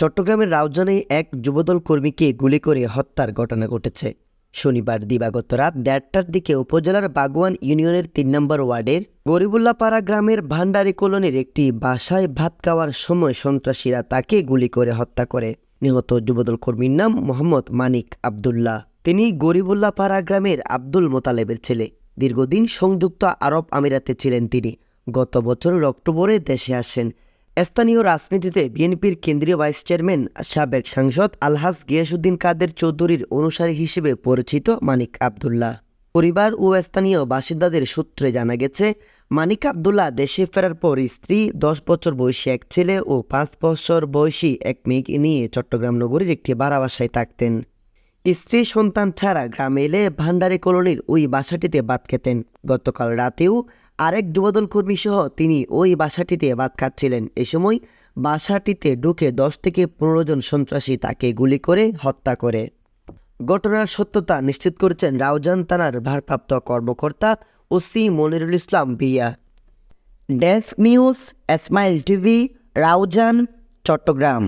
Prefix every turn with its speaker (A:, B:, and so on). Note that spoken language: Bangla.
A: চট্টগ্রামের রাউজানে এক যুবদল কর্মীকে গুলি করে হত্যার ঘটনা ঘটেছে। শনিবার দিবাগত রাত দেড়টার দিকে উপজেলার বাগওয়ান ইউনিয়নের তিন নম্বর ওয়ার্ডের গরিবুল্লাপাড়া গ্রামের ভান্ডারি কলোনির একটি বাসায় ভাত খাওয়ার সময় সন্ত্রাসীরা তাকে গুলি করে হত্যা করে। নিহত যুবদল কর্মীর নাম মোহাম্মদ মানিক আবদুল্লাহ। তিনি গরিবুল্লাপাড়া গ্রামের আব্দুল মোতালেবের ছেলে। দীর্ঘদিন সংযুক্ত আরব আমিরাতে ছিলেন তিনি। গত বছরের অক্টোবরে দেশে আসেন। স্থানীয় রাজনীতিতে বিএনপির কেন্দ্রীয় ভাইস চেয়ারম্যান, সাবেক সাংসদ আলহাজ গিয়াসুদ্দিন কাদের চৌধুরীর অনুসারী হিসেবে পরিচিত মানিক আবদুল্লাহ। পরিবার ও স্থানীয় বাসিন্দাদের সূত্রে জানা গেছে, মানিক আবদুল্লাহ দেশে ফেরার পর স্ত্রী, দশ বছর বয়সী এক ছেলে ও পাঁচ বছর বয়সী এক মেয়েকে নিয়ে চট্টগ্রাম নগরীর একটি বাসায় থাকতেন। স্ত্রী সন্তান ছাড়া গ্রামে এলে ভান্ডারি কলোনির ওই বাসাটিতে বাদ খেতেন। গতকাল রাতেও আরেক যুবদল কর্মী সহ তিনি ওই বাসাটিতে ভাত খাচ্ছিলেন এ সময় বাসাটিতে ঢুকে দশ থেকে পনেরো জন সন্ত্রাসী তাকে গুলি করে হত্যা করে। ঘটনার সত্যতা নিশ্চিত করেছেন রাউজান থানার ভারপ্রাপ্ত কর্মকর্তা ওসি মনিরুল ইসলাম ভিয়া। Desk news, এসমাইল TV, Raozan, Chittagong.